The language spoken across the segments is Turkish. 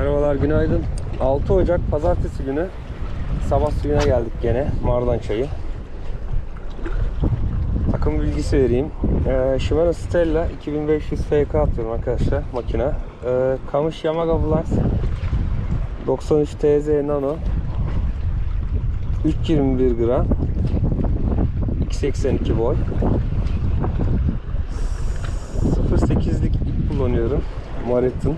Merhabalar, günaydın. 6 Ocak Pazartesi günü sabah suyuna geldik gene. Mardan çayı. Takım bilgisi vereyim. Ee, Shimano Stella 2500 FK atıyorum arkadaşlar makine. Ee, Kamış Yamaga Blast 93 TZ Nano 321 gram 282 boy 0.8'lik ip kullanıyorum. Maret'in.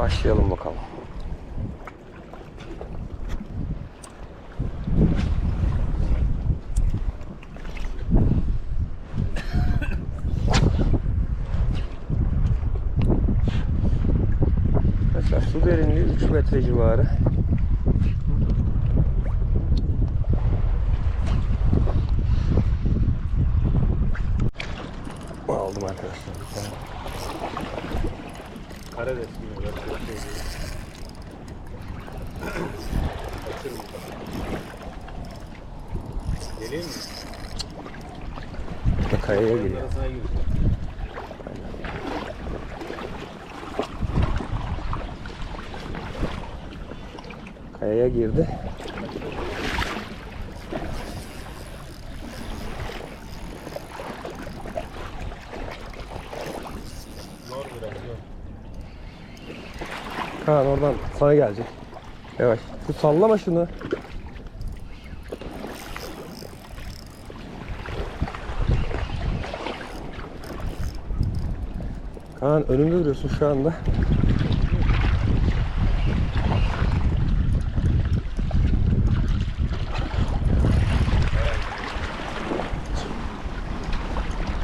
Başlayalım bakalım. Mesela su derinliği 3 metre civarı. Aldım arkadaşlar. Bir şey değil. Kaçırma. Geleyim mi? Burada kayaya Oyun giriyor. arasına gireceğim. Kayaya girdi. Zor biraz zor. Kaan oradan sana gelecek. Yavaş. Şu sallama şunu. Kaan önümde duruyorsun şu anda.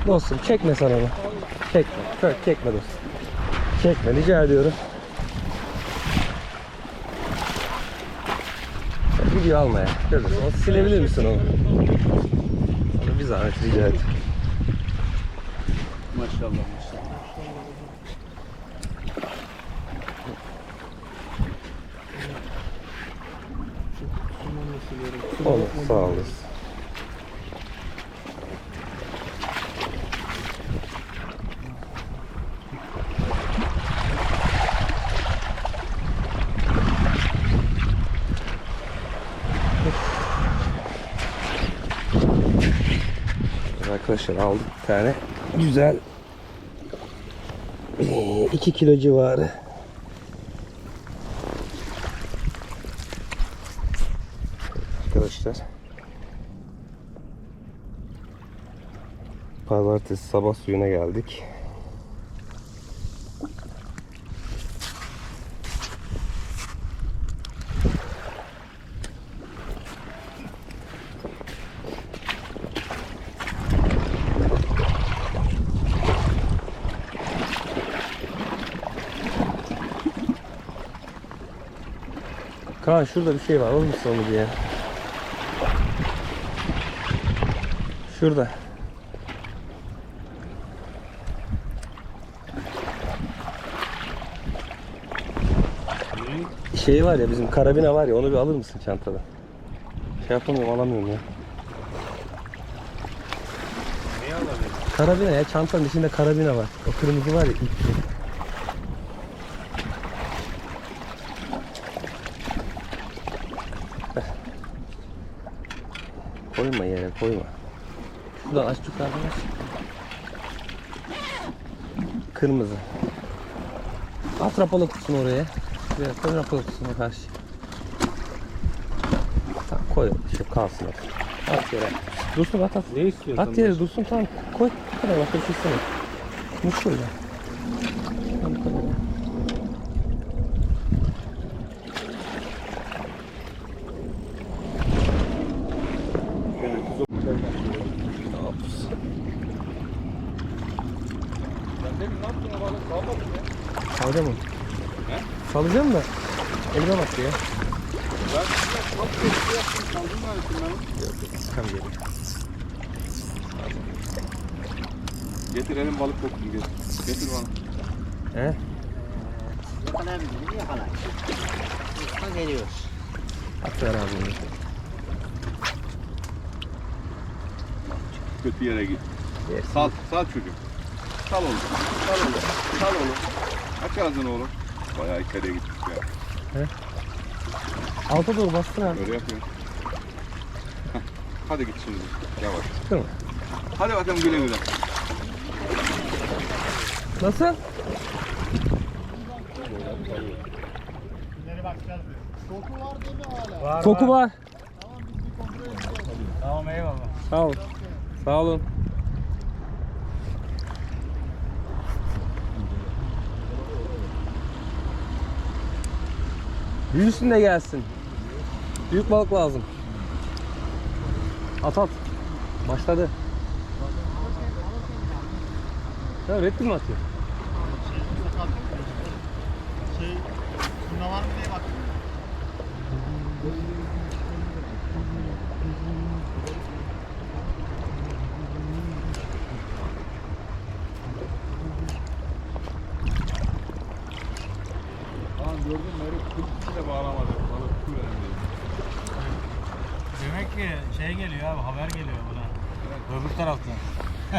Dostum çekme sen onu. Çekme. Şöyle çekme dostum. Çekme rica ediyorum. Video alma ya. Görürsün. O silebilir misin onu? Onu bir zahmet rica et. Maşallah maşallah. Olur sağ olasın. Arkadaşlar aldık bir tane güzel 2 kilo civarı arkadaşlar. Pazartesi sabah suyuna geldik. Kaan şurada bir şey var. Alır mısın onu diye? Şurada. Şey var ya bizim karabina var ya onu bir alır mısın çantada? Şey yapamıyorum alamıyorum ya. Karabina ya çantanın içinde karabina var. O kırmızı var ya ipli. Koyma yere koyma. Şuradan aç yukarıdan aç. Kırmızı. At rapalı kutusunu oraya. Şuraya koy rapalı kutusuna karşı. Tamam koy şu kalsın at. At yere. Dursun at at. Ne istiyorsun? At yere dursun tamam. Koy. Bu kadar başka bir şey istemiyorum. Bunu şöyle. Tamam, bu kadar. Ne yaptın o balık? Salmadın ya. Salacağım onu. He? Salacağım da. Elime bak ya. Ben çok kötü yaptım. Saldım ben ben. Tam geliyor. Getirelim balık koksun getir. Getir bana. He? Yakalayabiliriz yakalar. Usta geliyor. At ver abi onu. Kötü yere git. Sal, sal çocuğum. Sal onu. Sal onu. Sal onu. Aç ağzını oğlum. Bayağı içeriye gittik ya. Alta doğru bastın abi. Öyle yapıyor. Heh, Hadi git şimdi. Yavaş. Değil mi? Hadi bakalım güle güle. Nasıl? Koku var. Tamam eyvallah. Sağ olun. Sağ olun. Büyüsün de gelsin. Büyük balık lazım. At at. Başladı. Ya üretti mi atıyor? Şey, bunda var mı diye baktım. Herif kırk de bağlamadı. Balık su önemli. Demek ki şey geliyor abi, haber geliyor buna. Öbür taraftan.